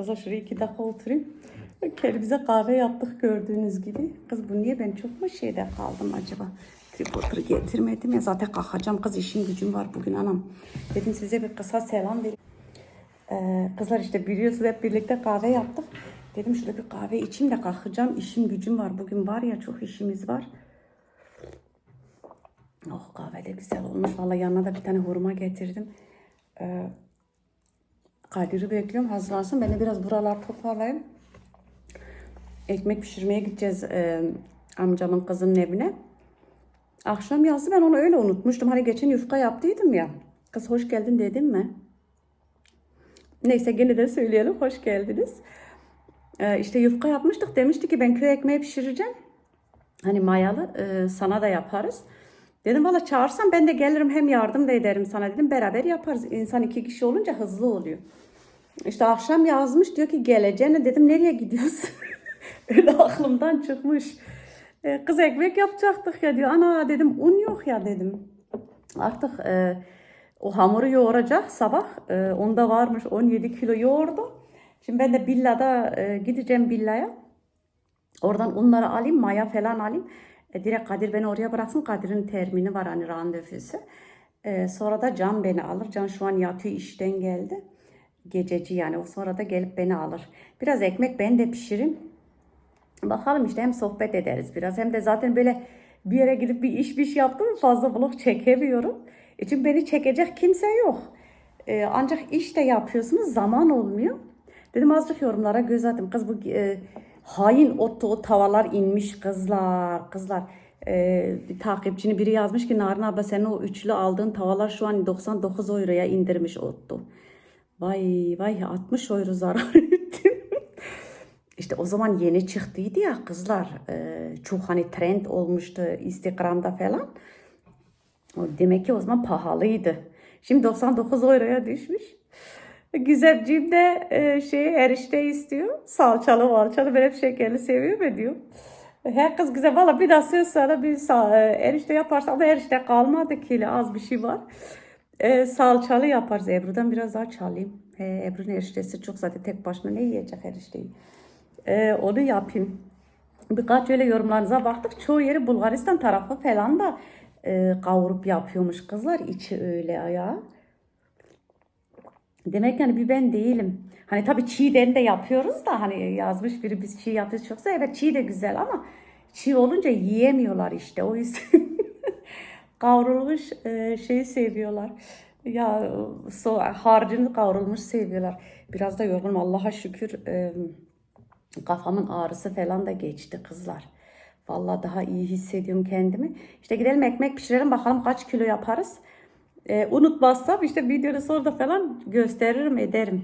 Kızlar şuraya iki dakika oturayım. Kendimize kahve yaptık gördüğünüz gibi. Kız bu niye ben çok mu şeyde kaldım acaba? Tripodu getirmedim ya zaten kalkacağım kız işin gücüm var bugün anam. Dedim size bir kısa selam vereyim. Ee, kızlar işte biliyorsunuz hep birlikte kahve yaptık. Dedim şurada bir kahve içeyim de kalkacağım. İşim gücüm var. Bugün var ya çok işimiz var. Oh kahve de güzel olmuş. Vallahi yanına da bir tane hurma getirdim. Ee, Kadir'i bekliyorum hazırlansın. Ben de biraz buralar toparlayayım. Ekmek pişirmeye gideceğiz e, amcamın kızının evine. Akşam yazdı ben onu öyle unutmuştum. Hani geçen yufka yaptıydım ya. Kız hoş geldin dedim mi? Neyse gene de söyleyelim hoş geldiniz. Ee, işte yufka yapmıştık. Demişti ki ben köy ekmeği pişireceğim. Hani mayalı e, sana da yaparız. Dedim valla çağırsan ben de gelirim hem yardım da ederim sana dedim. Beraber yaparız. İnsan iki kişi olunca hızlı oluyor. İşte akşam yazmış diyor ki geleceğine dedim nereye gidiyorsun? Öyle aklımdan çıkmış. E, kız ekmek yapacaktık ya diyor. Ana dedim un yok ya dedim. Artık e, o hamuru yoğuracak sabah. E, onda varmış 17 kilo yoğurdu. Şimdi ben de Billa'da e, gideceğim Billa'ya. Oradan unları alayım, maya falan alayım. E, direkt Kadir beni oraya bıraksın. Kadir'in termini var hani randevusu. E, sonra da Can beni alır. Can şu an yatıyor işten geldi. Gececi yani. O sonra da gelip beni alır. Biraz ekmek ben de pişiririm. Bakalım işte hem sohbet ederiz biraz hem de zaten böyle bir yere gidip bir iş bir şey yaptım fazla vlog çekemiyorum. E beni çekecek kimse yok. E, ancak iş de yapıyorsunuz zaman olmuyor. Dedim azıcık yorumlara göz atayım. Kız bu e, hain otto o tavalar inmiş kızlar. Kızlar e, bir takipçini biri yazmış ki Narin abla senin o üçlü aldığın tavalar şu an 99 euroya indirmiş otto. Vay vay 60 euro zarar ettim. İşte o zaman yeni çıktıydı ya kızlar. e, çok hani trend olmuştu Instagram'da falan. O demek ki o zaman pahalıydı. Şimdi 99 euroya düşmüş. Gizemciğim de e, şey erişte istiyor. Salçalı malçalı. Ben hep şekerli seviyorum ya diyor. Her kız güzel. Valla bir daha söz sana bir sal, e, erişte yaparsa ama erişte kalmadı ki az bir şey var. E, salçalı yaparız. Ebru'dan biraz daha çalayım. He, Ebru'nun eriştesi çok zaten tek başına ne yiyecek erişteyi. E, onu yapayım. Birkaç öyle yorumlarınıza baktık. Çoğu yeri Bulgaristan tarafı falan da e, kavurup yapıyormuş kızlar. içi öyle ya. Demek yani bir ben değilim. Hani tabii çiğden de yapıyoruz da hani yazmış biri biz çiğ yapıyoruz çoksa evet çiğ de güzel ama çiğ olunca yiyemiyorlar işte o yüzden kavrulmuş e, şeyi seviyorlar. Ya so, harcını kavrulmuş seviyorlar. Biraz da yorgunum Allah'a şükür e, kafamın ağrısı falan da geçti kızlar. Vallahi daha iyi hissediyorum kendimi. İşte gidelim ekmek pişirelim bakalım kaç kilo yaparız. Ee, unutmazsam işte videonun sonunda falan gösteririm ederim.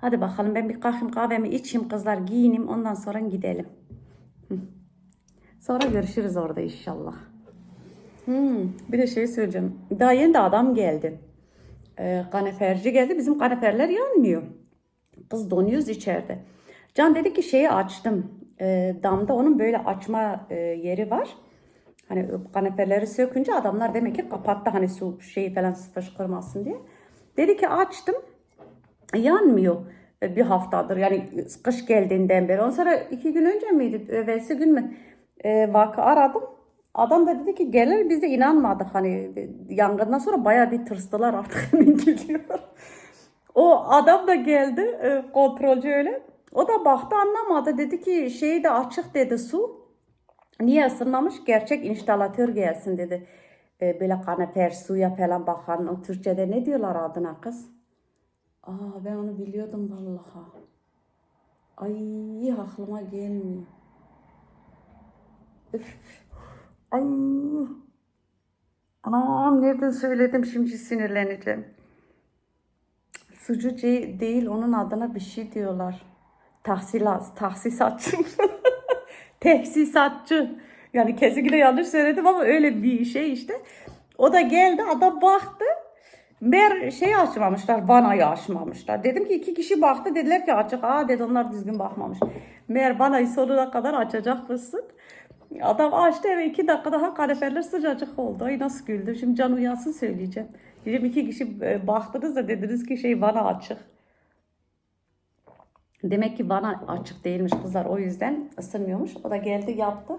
Hadi bakalım ben bir kalkayım kahvemi içeyim kızlar giyineyim ondan sonra gidelim. Sonra görüşürüz orada inşallah. Hmm, bir de şey söyleyeceğim. Daha yeni de adam geldi. Ee, kaneferci geldi. Bizim kaneferler yanmıyor. Kız donuyoruz içeride. Can dedi ki şeyi açtım. Ee, damda onun böyle açma e, yeri var. Hani kanepeleri sökünce adamlar demek ki kapattı hani su şeyi falan fışkırmasın diye. Dedi ki açtım. Yanmıyor e, bir haftadır yani kış geldiğinden beri. Ondan sonra iki gün önce miydi? Evvelsi gün mü? E, vakı aradım. Adam da dedi ki gelir biz de inanmadık hani yangından sonra bayağı bir tırstılar artık emin geliyor. O adam da geldi e, kontrolcü öyle. O da baktı anlamadı dedi ki şeyi de açık dedi su. Niye ısınmamış? Gerçek instalatör gelsin dedi. E, böyle kaneper suya falan bakan o Türkçe'de ne diyorlar adına kız? Aa ben onu biliyordum vallahi. Ay aklıma gelmiyor. Üf. Ay. Anam nereden söyledim şimdi sinirleneceğim. Sucu değil onun adına bir şey diyorlar. Tahsilat, tahsisatçı. Tehsisatçı. Yani kesinlikle yanlış söyledim ama öyle bir şey işte. O da geldi adam baktı. Meğer şey açmamışlar, vanayı açmamışlar. Dedim ki iki kişi baktı dediler ki açık. Aa dedi onlar düzgün bakmamış. Meğer vanayı sonuna kadar açacak mısın? Adam açtı ve iki dakika daha kanepeler sıcacık oldu. Ay nasıl güldüm. Şimdi can uyansın söyleyeceğim. Dedim iki kişi e, baktınız da dediniz ki şey vana açık. Demek ki bana açık değilmiş kızlar o yüzden ısınmıyormuş. O da geldi yaptı.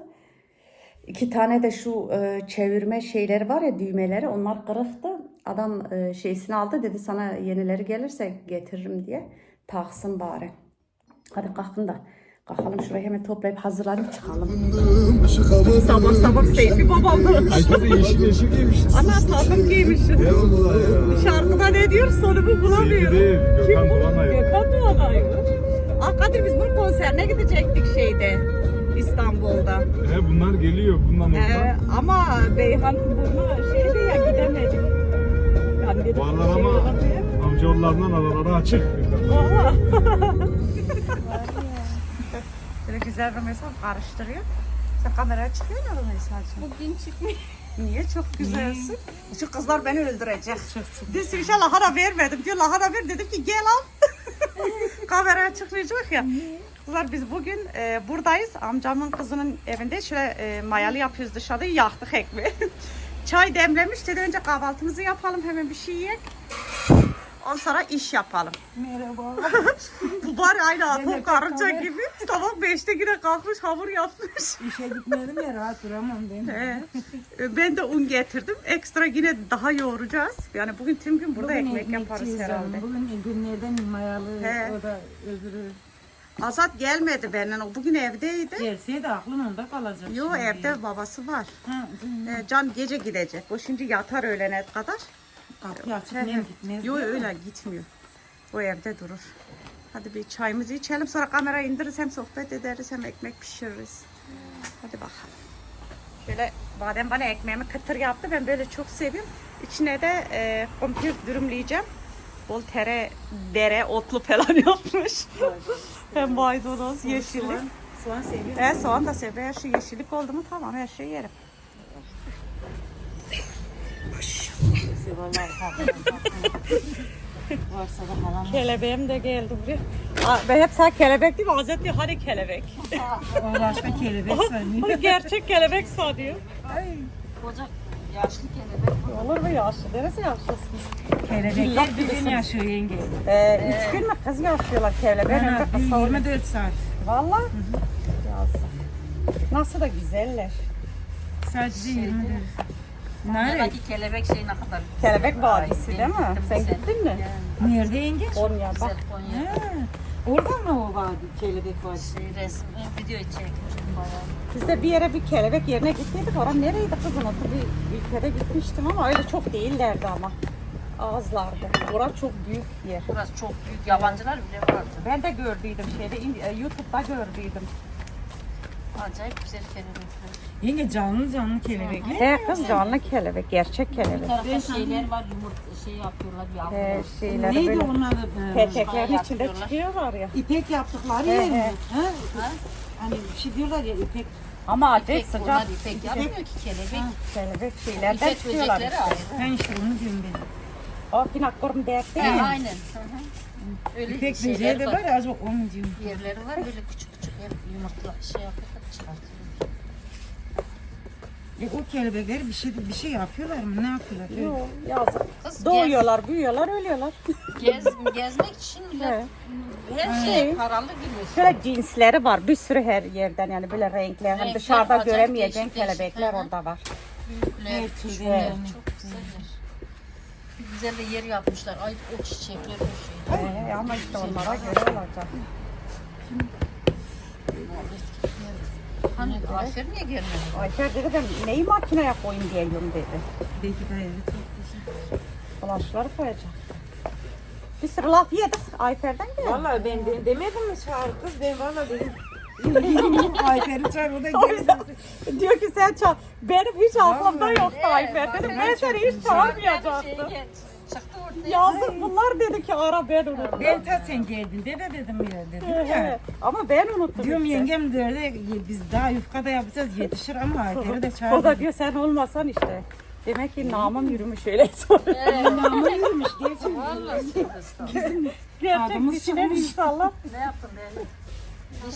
İki tane de şu e, çevirme şeyleri var ya düğmeleri onlar kırıktı. Adam e, şeysini aldı dedi sana yenileri gelirse getiririm diye. Taksın bari. Hadi kalkın da kalkalım şurayı hemen toplayıp hazırlanıp çıkalım. Sabah sabah Seyfi babam. Herkese yeşil yeşil giymişiz. Ana takım ya. Şarkıda ne diyor sorumu bulamıyorum. Değil, Gökhan Doğanay. Gökhan mı? Aa Kadir biz bunun konserine gidecektik şeyde İstanbul'da. He bunlar geliyor bundan Ee, oradan. ama Beyhan burnu şeydi ya gidemedik. Yani dedik, Vallahi şey ama amcaoğullarından araları açık. Valla. Böyle güzel Rümeysa karıştırıyor. Sen kameraya çıkıyor mu Rümeysa'cığım? Bugün çıkmıyor. Niye? Çok güzelsin. Şu kızlar beni öldürecek. Biz inşallah lahana vermedim diyor. Lahana ver dedim ki gel al. Kameraya çıkmayacak ya. Kızlar biz bugün e, buradayız. Amcamın kızının evinde şöyle e, mayalı yapıyoruz dışarıda. Yaktık ekmeği. Çay demlemiş dedi önce kahvaltımızı yapalım hemen bir şey yiyek. Ondan sonra iş yapalım. Merhaba. Bu bari aynı atom karınca gibi. Sabah 5'te yine kalkmış hamur yapmış. İşe gitmedim ya rahat duramam ben. Ee, ben de un getirdim. Ekstra yine daha yoğuracağız. Yani bugün tüm gün burada Bugün ekmek yaparız herhalde. Bugün günlerden mayalı He. o da öbürü. Azat gelmedi benden. O bugün evdeydi. Gelseydi aklım onda kalacak. Yo şimdi. evde babası var. Ha. Ee, Can gece gidecek. O şimdi yatar öğlene kadar. He, he. nem gitmez. Yo değil mi? öyle gitmiyor. O evde durur. Hadi bir çayımızı içelim sonra kamerayı indiririz hem sohbet ederiz hem ekmek pişiririz. Hadi bakalım. Şöyle badem bana ekmeğimi kıtır yaptı. Ben böyle çok seviyorum. İçine de e, kumpir dürümleyeceğim. Bol tere, dere, otlu falan yapmış. hem maydanoz, yeşillik. Soğan, soğan seviyorum. Evet soğan da seviyorum. Her şey yeşillik oldu mu tamam her şeyi yerim. Vallahi Varsa da halam. Kelebeğim de geldi buraya. Aa, ben hep sen kelebek değil mi? Azet diyor hani kelebek. Başka kelebek sanıyor. Hani gerçek kelebek sanıyor. Koca yaşlı kelebek. Olur mu yaşlı? Neresi yaşlısınız? Kelebekler bir gün yaşıyor yenge. Ee, üç gün mü kız yaşıyorlar kısa oluyor. 24 saat. Valla. Yazık. Nasıl da güzeller. Sadece 24. Nerede? Buradaki kelebek şey ne kadar Kelebek vadisi değil mi? Sen gittin mi? Nerede yenge? Konya bak. Konya. Orada mı o vardı kelebek vardı? Şey, resim, video çekmiştim bayağı. Biz de bir yere bir kelebek yerine gittiydik. Oran nereydi kız unuttum. Bir ülkede gitmiştim ama öyle çok değillerdi ama. Ağızlardı. Orası çok büyük yer. Burası çok büyük. Yabancılar bile vardı. Ben de gördüydüm şeyde e, YouTube'da gördüydüm. Acayip güzel kelebekler. Yenge canlı canlı kelebekler. He kız canlı kelebek, gerçek Bir kelebek. tarafta şeyler var. Yumurta şey yapıyorlar. He, Yavrular. şeyleri Neydi böyle onun adı? Ee, peteklerin içinde yapıyorlar. çıkıyorlar ya. İpek yaptıkları He, yer he. mi? Ha? Hani bir şey diyorlar ya ipek. Ama acayip İpek, sıcak onlar ipek yapmıyor ki kelebek. kelebek şeylerden İpek çıkıyorlar böcekleri işte. ayrı. Ben işte onu diyorum ben. O finakkorum dertte He, ya. aynen. Hı hı. Öyle İpek şeyler böceği de var. var ya acaba onu diyorum. Yerleri var böyle küçük hep yumurtla şey yapıyorlar çıkartıyorlar. E, o kelebekler bir şey bir şey yapıyorlar mı? Ne yapıyorlar? Yok yazık. Kız Doğuyorlar, büyüyorlar, ölüyorlar. Gez, gez, gezmek için bile He. her şey paralı biliyorsun. Şöyle cinsleri var bir sürü her yerden yani böyle renkler. Hem Renkler dışarıda göremeyeceğin değişik değişik. kelebekler Hı hı. orada var. Büyükler, Evet, küçükler evet. çok güzeller. Bir güzel de yer yapmışlar. Ay o çiçekler o şey. Ee, ama işte onlara göre olacak. Hani Ayfer niye gelmedi? Ayfer dedi ben neyi makineye koyayım diyorum dedi. Belki de evet çok güzel. Bulaşıkları koyacak. Bir sürü laf yedik Ayfer'den geldi. Vallahi ben de, demedim mi çağır kız ben vallahi dedim. Ayfer'i çağır o da geldi. Diyor ki sen çağır. Benim hiç aklımda yoktu Ayfer. Dedim ben seni hiç çağırmayacaktım. Şey. Yazık bunlar dedi ki ara ben unuttum. Ben ta sen geldin de de dedim ya dedim ya. Ama ben unuttum Diyorum işte. yengem de öyle biz daha yufkada yapacağız yetişir ama Ayfer'i de O da çağır. diyor sen olmasan işte. Demek ki namım yürümüş öyle sonra. Namı yürümüş gerçekten. Vallahi kız. Gerçek Adımız düşünen çıkmış. insanlar. Ne yaptın be? İş.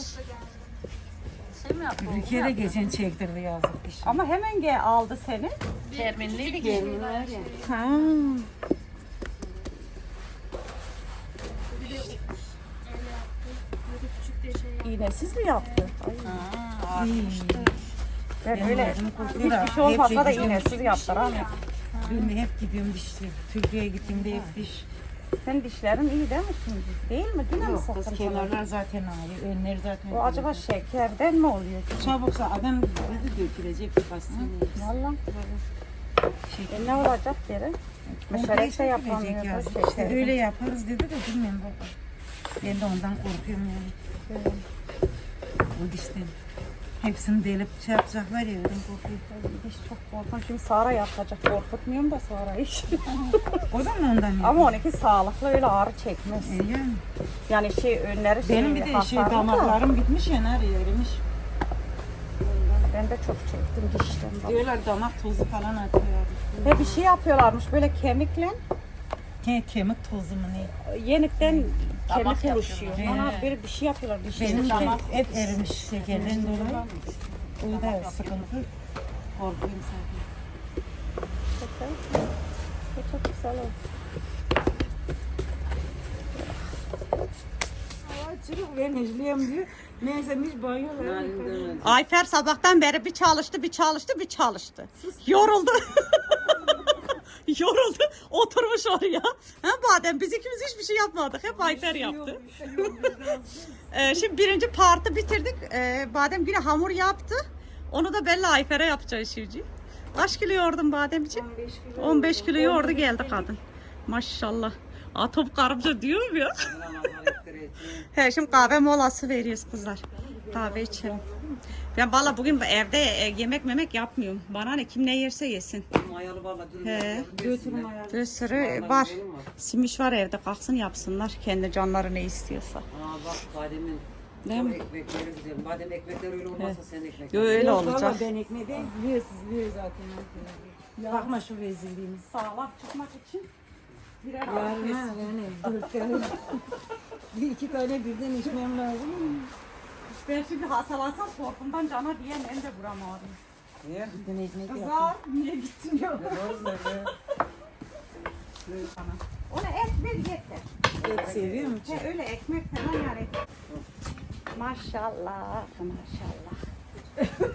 Şey mi yaptın? Bir kere geçen çektirdi yazık iş. Ama hemen gel aldı seni. Terminliydi ki. Ha. İğnesiz mi yaptı? Ha, artmıştır. Ben öyle da hiçbir şey olmasa da şey iğnesiz yaptılar ama. Ben de hep gidiyorum dişçi. Türkiye'ye gittiğimde hep diş. Senin dişlerin iyi değil mi şimdi? Değil mi? Yine mi Yok, kız kenarlar zaten ağrıyor. Önler zaten. O acaba şekerden mi oluyor? Çabuksa adam bizi dökülecek bir pastayla. Valla. Şeker. E ne olacak geri? Meşarekte yapamıyoruz. yazık. şeker. İşte öyle yaparız dedi de bilmiyorum baba. Ben de ondan korkuyorum yani. O dişten. Hepsini delip şey yapacaklar ya korkuyorum. Diş çok korkunç. Şimdi Sara yapacak. Korkutmuyorum da Sara'yı. O da mı ondan Ama onunki sağlıklı öyle ağrı çekmez. E yani. Yani şey önleri şey Benim bir de şey damaklarım bitmiş ya nerede erimiş. Ben de çok çektim dişten. Diyorlar damak tozu falan atıyor. Ve bir şey yapıyorlarmış böyle kemikle Ke kemik tozu mu ne? yenikten Damak kemik oluşuyor. yapıyorlar. Ana böyle bir şey yapıyorlar dişten. Benim Damak- hep erimiş şekerden dolayı. O da sıkıntı. Korkuyorum zaten. Bu Çok güzel oldu. Çocuk ben diyor. Neyse biz. Ayfer sabahtan beri bir çalıştı, bir çalıştı, bir çalıştı. Yoruldu. Yoruldu. Oturmuş oraya. Ha, badem biz ikimiz hiçbir şey yapmadık. Hep Ayfer yaptı. Ee, şimdi birinci partı bitirdik. Ee, badem yine hamur yaptı. Onu da Bella Ayfer'e yapacağız şimdi. Kaç kilo yoğurdun badem için? 15 kilo yoğurdu geldi kadın. Maşallah. Aa, top karımca diyorum ya. He şimdi kahve molası veriyoruz kızlar. Kahve içelim. Ben valla bugün evde e, yemek memek yapmıyorum. Bana ne kim ne yerse yesin. Mayalı valla. Götürün ayağı. Bir sürü var. Simiş var evde kalksın yapsınlar. Kendi canları ne istiyorsa. Aa bak bademin Değil mi? ekmekleri güzel. Badem ekmekler öyle olmazsa sen ekmek. Yo, öyle Yok, olacak. Ben ekmeği de izliyor, izliyor zaten. Bakma şu rezilliğimiz. Sağlam çıkmak için birer Yarın ha yani. Bir iki tane birden içmem lazım. Ben şimdi hasalansam korkumdan cana diyen hem de vuramadım. Niye? Ben ekmek yaptım. Kızlar niye gittin yok. Doğru söylüyor. Ona et ver yeter. Et seviyor musun? He, öyle ekmek falan yani. Maşallah. Maşallah.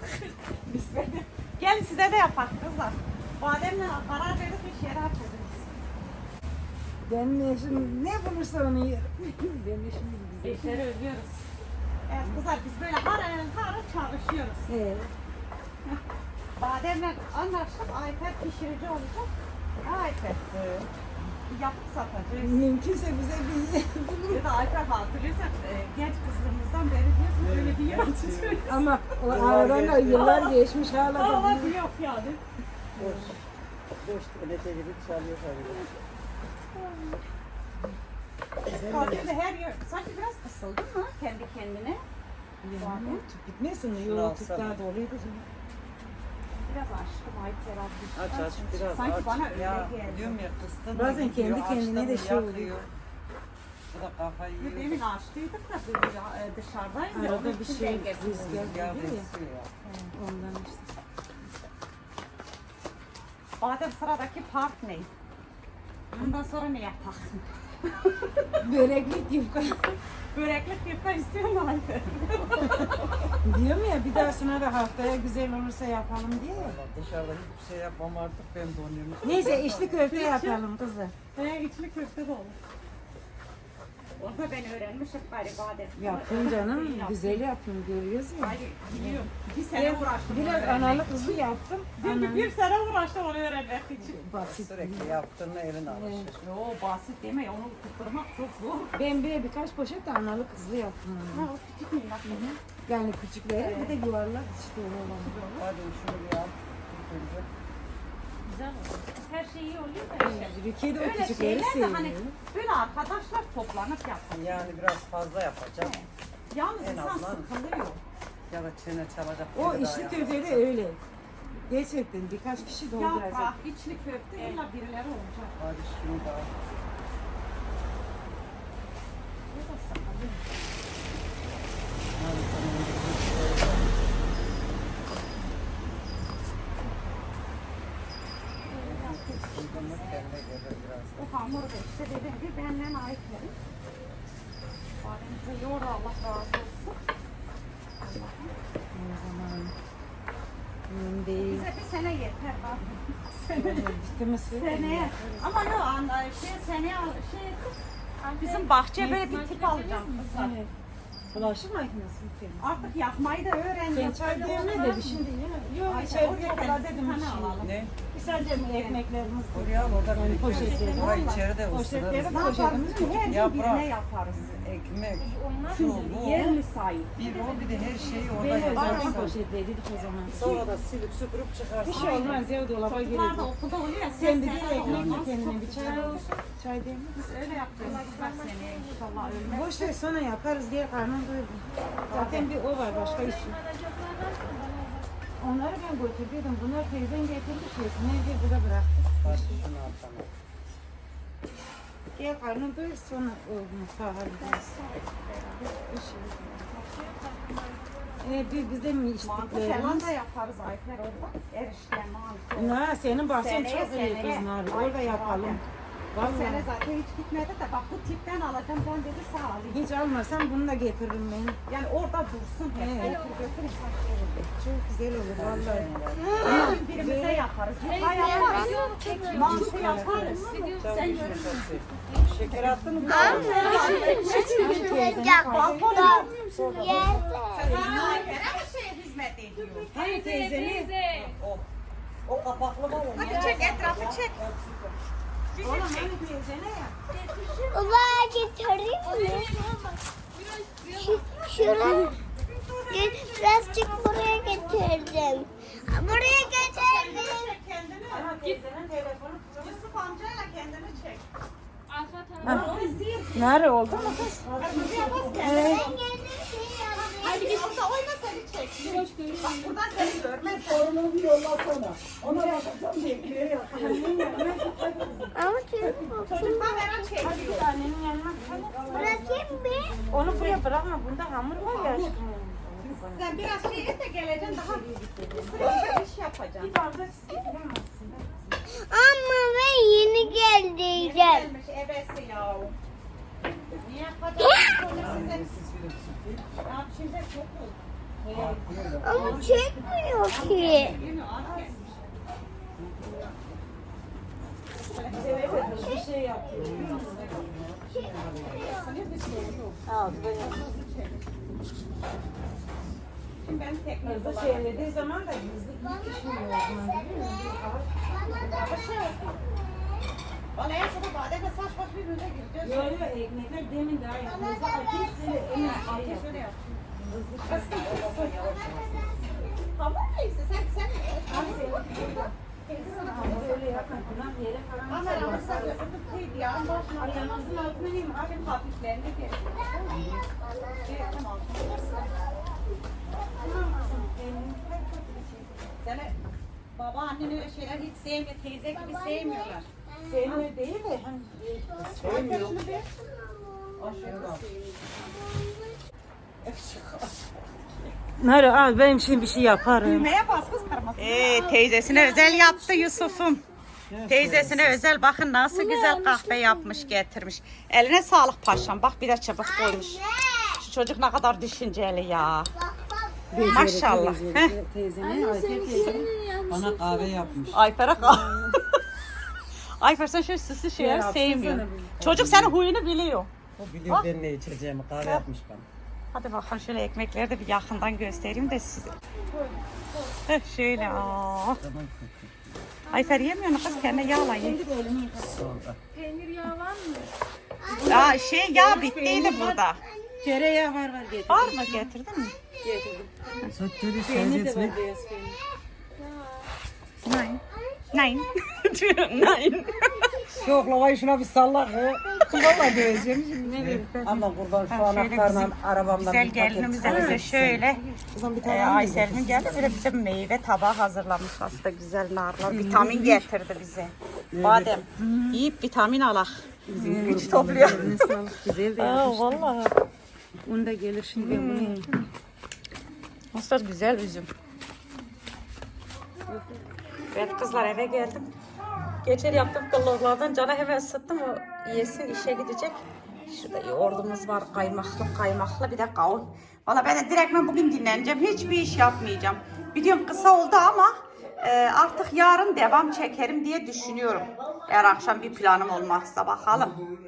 Bismillah. Gelin size de yapak kızlar. Bademle karar verdik bir şeyler yapacağız. Benim eşim ne bulursa onu yer. Benim eşim güzel. Eşleri özlüyoruz. Evet kızlar biz böyle harıl harıl çalışıyoruz. Evet. Bademle anlaştık. Ayfer pişirici olacak. Ayfer. Yapıp satacağız. Mümkünse bize bir Ya da Ayfer hatırlıyorsak e, genç kızlığımızdan beri diyorsun böyle bir yer açacağız. Ama o aradan da yıllar geçmiş hala da Ama yok yani. Boş. Boş tecrübe çalıyor tabii. Da her yer sanki biraz kısıldı mı kendi kendine? yani. Şunu Yol alsana. daha doluydu. Biraz açtım Ayfer abi. Aç aç biraz Sanki aç. bana öyle ya, geldi. Diyorum ya kıstın Bazen gidiyor, kendi kendine de şey oluyor. Bu da kafayı yiyor. Demin açtıydık da e, dışarıdayız ya. Arada onun bir için şey rüzgar Ya geliyor ya. ya. Ondan işte. Badem sıradaki part ne? Bundan sonra ne yapak? Böreklik yufka. Böreklik yufka istiyor mu Ayfer? Diyorum ya bir dahasına da haftaya güzel olursa yapalım diye. ya. Dışarıda hiçbir şey yapmam artık ben donuyorum. Neyse içli köfte yapalım kızı. He içli köfte de olur. Onu da ben öğrenmişim bari badem. Yaptım canım. Güzel yaptım görüyoruz ya. Hayır biliyorum. Bir sene uğraştım. onu Biraz öğrenmek analı kızı yaptım. Bir, Ana. bir sene uğraştım onu öğrenmek için. Basit. Sürekli yaptığını elin alışır. Yo basit deme onu tutturmak çok zor. Ben bir birkaç poşet de analı kızlı yaptım. Ha o küçük minnak. Yani küçükleri bir de yuvarlak işte olan. Hadi şunu bir al. Güzel olur. Şey iyi oluyor da işte. Rukiye de o Öyle küçükleri şeyler de seviyor. hani böyle arkadaşlar toplanıp yapın. Yani biraz fazla yapacağım. Yalnız En insan azından. sıkılıyor. Ya da çene çalacak. O biri daha içli yapar. köfte de öyle. Gerçekten birkaç kişi dolduracak. Yaprak, içli köfte illa birileri olacak. Hadi şunu da al. Bu da sıkılıyor. Hadi sana önce bir şey yapalım. Sıkıntımız kendine gelir biraz. Bu hamur da işte dediğim gibi benden ait verin. Bademize yoğur Allah razı olsun. Önemli değil. Bize bir sene yeter bak. Ciddi misin? Seneye. Ama ne o anda şey seneye al- şey bizim bahçeye böyle bir tip alacağım kızlar. Bulaşık makinesi mi? Artık yapmayı da öğrendim. Sen çay demle dedi şimdi yine. Yok Ay, içeri o bir çok kadar dedim Bir bir şey. alalım. Ne? Sence mi ekmeklerimiz Buraya orada poşetleri Buraya içeride Poşetleri. Ne yaparız? Her gün Yaprak. birine yaparız. Ekmek, şu bu. Yerli sahip. Bir o bir de her şeyi orada Ben özellikle yaparsın. poşetleydik o zaman. Sonra da silip süpürüp çıkarsın. Bir şey olmaz ya dolaba girecek. da okulda oluyor. ya, Sen bir de ekmekle kendine bir çay al. Çay değil mi? Biz öyle yapacağız. Bak seneye inşallah ölmez. Boş ver sonra yaparız diye karnım doydu. Zaten bir o var başka iş yok. Onları ben götürdüydüm. Bunlar teyzen getirdi şeysini evde burada bıraktı. Bak şunu al sana. Gel karnın doyur sonra mutfağa hallederiz. Ee, bir biz mi Mantı falan içtiklerimiz? da yaparız Ayfer orada. Erişte, mantı. Na, senin bahçen Seneye, çok iyi seneye. kız Nari. Ay, Orada Bu sene Vallahi. zaten hiç gitmedi de bak bu tipten alacağım ben dedi sağ ol. Hiç almasam bunu da getiririm ben. Yani orada dursun hep. Evet. Götür götür. Çok güzel olur vallahi. Ama birimize yaparız. Yufka yaparız. Mantı yaparız. Sen görürsün. Şeker attın mı? Ayfer'e mi şey hizmet ediyor? Hani teyzeni? O kapaklı var. Hadi çek etrafı çek. Oğlum hani teyzene ya? Baba getireyim mi? Şu, şuraya birazcık buraya getirdim. Buraya getirdim. Çek. Nere oldu mu kız? Yapayım. Hadi git orada oyna seni çek. Bak buradan seni görmez. Ama çocuk Çocuklar veren çek. Annenin yanına bırakayım mı? Onu buraya bırakma. Bunda hamur var ya. Sen biraz şey et de geleceksin daha sıra iş yapacaksın. Bir bardak su bilemezsin. Ama ben yeni. Gelmiş ebesi ya. Niye yapacaksın. Ama çekmiyor ki. Bir şey yaptım. Hızlı çevirdiği zaman da hızlı pişmiyor o zaman biliyor musun? Bana en sonu bademle saç baş birbirine gireceğiz. Yo yo ekmekler demin daha yapıyoruz. Ateş böyle en şey Ateş öyle yapıyor. yap. Hamur neyse sen sen Böyle yapma. Bunlar yere falan kameramızda götürdük kıydı ya. Başına Ayağımızın altına neyim? Abim hafiflerini getir. Evet tamam. Seni baba annen öyle şeyler hiç sevmiyor. Teyze gibi sevmiyorlar. Sevmiyor değil de. Hani Ayfer şunu Nare al benim şimdi bir şey yaparım. Düğmeye bas kız kırmızı. Ee, teyzesine özel yaptı Yusuf'um. Teyzesine özel bakın nasıl güzel kahve yapmış getirmiş. Eline sağlık paşam. Bak bir de çabuk koymuş. Şu çocuk ne kadar düşünceli ya. Maşallah. Heh. Teyzeme, Ayfer teyzeme. Bana kahve yapmış. Ayfer'e kal. Ayfer sen şöyle süslü şeyler sevmiyor. Çocuk senin huyunu biliyor. O biliyor ben ne içeceğimi. Kahve yapmış bana. Hadi bakalım şöyle ekmekleri de bir yakından göstereyim de size. Heh, şöyle aa. Ayfer yemiyor kız kendine yağla ye. Sonra. Aa, şey yağ bittiydi burada. Tereyağı var var getir. Var mı getirdin mi? Söktürü Peynir de var beyaz peynir. Nein. Nein. Diyor, Nein. Şoklavayı şuna bir salla. he. Valla döveceğim şimdi. Ne Ama kurban şu Ha, şöyle anahtarla bizim arabamdan Güzel bir paket gelinimiz de çıkarır bize şöyle Kızım bir e, almayacak Aysel'in geldi de bize meyve tabağı hazırlamış aslında güzel narlar. Vitamin getirdi bize. Badem. Yiyip vitamin alak. Güç topluyor. Eline sağlık. Güzel de Aa, yapmışlar. vallahi. Un da gelir şimdi ben bunu yapayım. Mısır güzel üzüm. Evet kızlar eve geldim. Geçen yaptım kıllıklardan cana hemen ısıttım o yesin işe gidecek. Şurada yoğurdumuz var. Kaymaklı kaymaklı bir de kavun. Valla ben de direktmen bugün dinleneceğim. Hiçbir iş yapmayacağım. Videom kısa oldu ama e, artık yarın devam çekerim diye düşünüyorum. Eğer akşam bir planım olmazsa bakalım.